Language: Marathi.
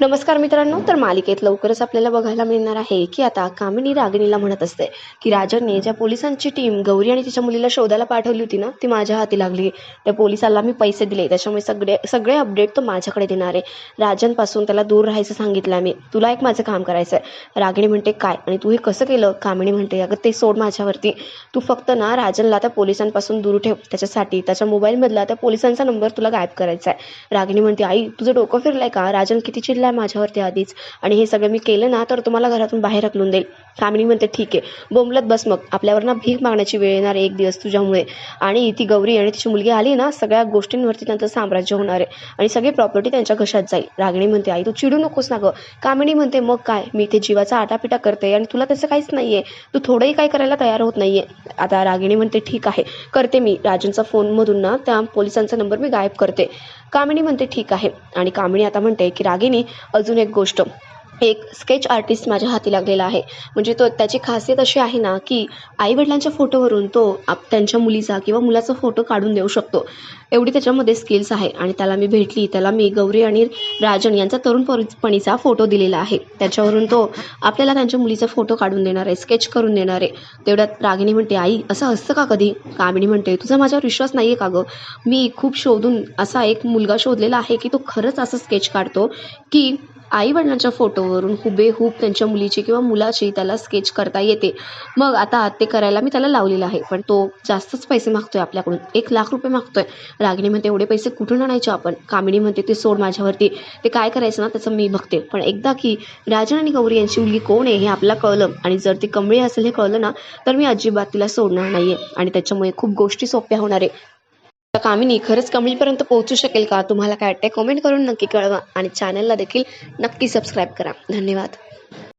नमस्कार मित्रांनो तर मालिकेत लवकरच आपल्याला बघायला मिळणार आहे की आता कामिनी रागिणीला म्हणत असते की राजनने ज्या पोलिसांची टीम गौरी आणि तिच्या मुलीला शोधायला पाठवली होती ना ती माझ्या हाती लागली. त्या पोलिसाला मी पैसे दिले त्याच्यामुळे सगळे सगळे अपडेट तो माझ्याकडे देणार आहे. राजनपासून त्याला दूर राहायचं सांगितलं मी तुला एक माझं काम करायचं आहे रागिणी म्हणते काय? आणि तू हे कसं केलं? कामिनी म्हणते अगं ते सोड माझ्यावरती. तू फक्त ना राजनला त्या पोलिसांपासून दूर ठेव. त्याच्यासाठी त्याच्या मोबाईलमधला त्या पोलिसांचा नंबर तुला गायब करायचा आहे रागिणी म्हणते आई तुझं डोकं फिरलंय का? राजन किती आहे माझ्यावरती आधीच. आणि हे सगळं मी केलं ना तर तुम्हाला घरातून बाहेर हकलून देईल. कामिनी म्हणते ठीक आहे बोंबलत बस मग. आपल्यावर ना भीक मागण्याची वेळ येणार एक दिवस तुझ्यामुळे. आणि ती गौरी आणि तिची मुलगी आली ना सगळ्या गोष्टींवरती त्यांचं साम्राज्य होणार आहे. आणि सगळी प्रॉपर्टी त्यांच्या घशात जाईल. रागिणी म्हणते आई तू चिडू नकोस ना गं. कामिनी म्हणते मग काय? मी इथे जीवाचा आटापिटा करते आणि तुला त्याचं काहीच नाही आहे तू थोडंही काय करायला तयार होत नाही आहे आता रागिणी म्हणते ठीक आहे करते मी. राजनचा फोनमधून ना त्या पोलिसांचा नंबर मी गायब करते. कामिनी म्हणते ठीक आहे. आणि कामिनी आता म्हणते की रागिनी अजून एक गोष्ट. एक स्केच आर्टिस्ट माझ्या हाती लागलेला आहे. म्हणजे तो त्याची खासियत अशी आहे ना की आईवडिलांच्या फोटोवरून तो आप त्यांच्या मुलीचा किंवा मुलाचा फोटो काढून देऊ शकतो. एवढी त्याच्यामध्ये स्किल्स आहे आणि त्याला मी भेटली त्याला मी गौरी आणि राजन यांचा तरुणपणीचा फोटो दिलेला आहे. त्याच्यावरून तो आपल्याला त्यांच्या मुलीचा फोटो काढून देणार आहे स्केच करून देणार आहे. तेवढ्यात रागिणी म्हणते आई असं असतं का कधी? कामिणी म्हणते तुझा माझ्यावर विश्वास नाही आहे का गं? मी खूप शोधून असा एक मुलगा शोधलेला आहे की तो खरंच असं स्केच काढतो की आई वडिलांच्या फोटोवरून हुबेहूब त्यांच्या मुलीची किंवा मुलाची त्याला स्केच करता येते. मग आता ते करायला मी त्याला लावलेलं आहे. पण तो जास्तच पैसे मागतोय आपल्याकडून. एक लाख रुपये मागतोय. रागिणी म्हणते एवढे पैसे कुठून आणायचे आपण? कामिणी म्हणते ते सोड माझ्यावरती. ते काय करायचं ना त्याचं मी बघते. पण एकदा की राजन आणि गौरी यांची मुलगी कोण आहे हे आपल्याला कळलं. आणि जर ती कमळी असेल हे कळलं ना तर मी अजिबात तिला सोडणार नाहीये. आणि त्याच्यामुळे खूप गोष्टी सोप्या होणार आहे. आता कामिनी खरंच कमळीपर्यंत पोहोचू शकेल का? तुम्हाला काय वाटते कमेंट करून नक्की कळवा आणि चॅनलला देखील नक्की सबस्क्राईब करा. धन्यवाद.